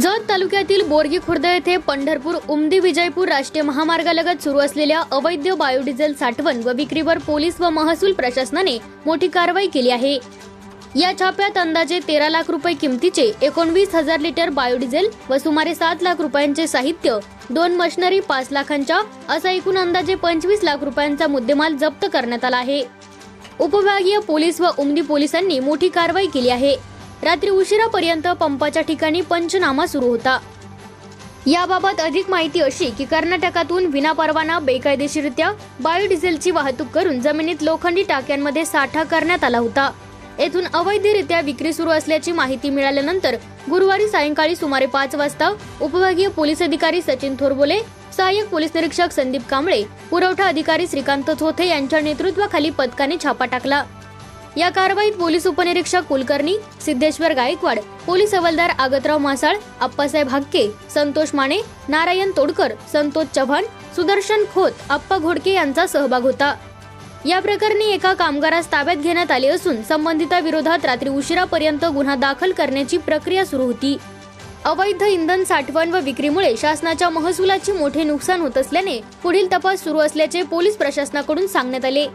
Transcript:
जत तालुक्यातील बोरगी खुर्द येथे पंढरपूर उमदी विजयपूर राष्ट्रीय महामार्गालगत सुरू असलेल्या अवैध बायोडिझेल साठवण व विक्रीवर पोलीस व महसूल प्रशासनाने मोठी कारवाई केली आहे. या छाप्यात अंदाजे तेरा लाख रुपये किमतीचे एकोणवीस हजार लिटर बायोडिझेल व सुमारे सात लाख रुपयांचे साहित्य दोन मशिनरी पाच लाखांच्या असा एकूण अंदाजे पंचवीस लाख रुपयांचा मुद्देमाल जप्त करण्यात आला आहे. उपविभागीय पोलीस व उमदी पोलिसांनी मोठी कारवाई केली आहे. रात्री उशिरापर्यंत पंपाच्या ठिकाणी पंचनामा सुरू होता. याबाबत अधिक माहिती अशी की कर्नाटकातून विनापरवाना बेकायदेशीररित्या बायोडिझेलची वाहतूक करून जमिनीत लोखंडी टाक्यांमध्ये साठा करण्यात आला होता. येथून अवैधरित्या विक्री सुरू असल्याची माहिती मिळाल्यानंतर गुरुवारी सायंकाळी सुमारे पाच वाजता उपविभागीय पोलीस अधिकारी सचिन थोरबोले सहाय्यक पोलीस निरीक्षक संदीप कांबळे पुरवठा अधिकारी श्रीकांत चोथे यांच्या नेतृत्वाखाली पथकाने छापा टाकला. या कारवाईत पोलीस उपनिरीक्षक कुलकर्णी सिद्धेश्वर गायकवाड पोलीस हवालदार आगतराव मासाळ आप्पासाहेब हक्के संतोष माने नारायण तोडकर संतोष चव्हाण सुदर्शन खोत आप्पा घोडके यांचा सहभाग होता. या प्रकरणी एका कामगारास ताब्यात घेण्यात आले असून संबंधिताविरोधात रात्री उशिरापर्यंत गुन्हा दाखल करण्याची प्रक्रिया सुरू होती. अवैध इंधन साठवण व विक्रीमुळे शासनाच्या महसुलाचे मोठे नुकसान होत असल्याने पुढील तपास सुरू असल्याचे पोलीस प्रशासनाकडून सांगण्यात आले.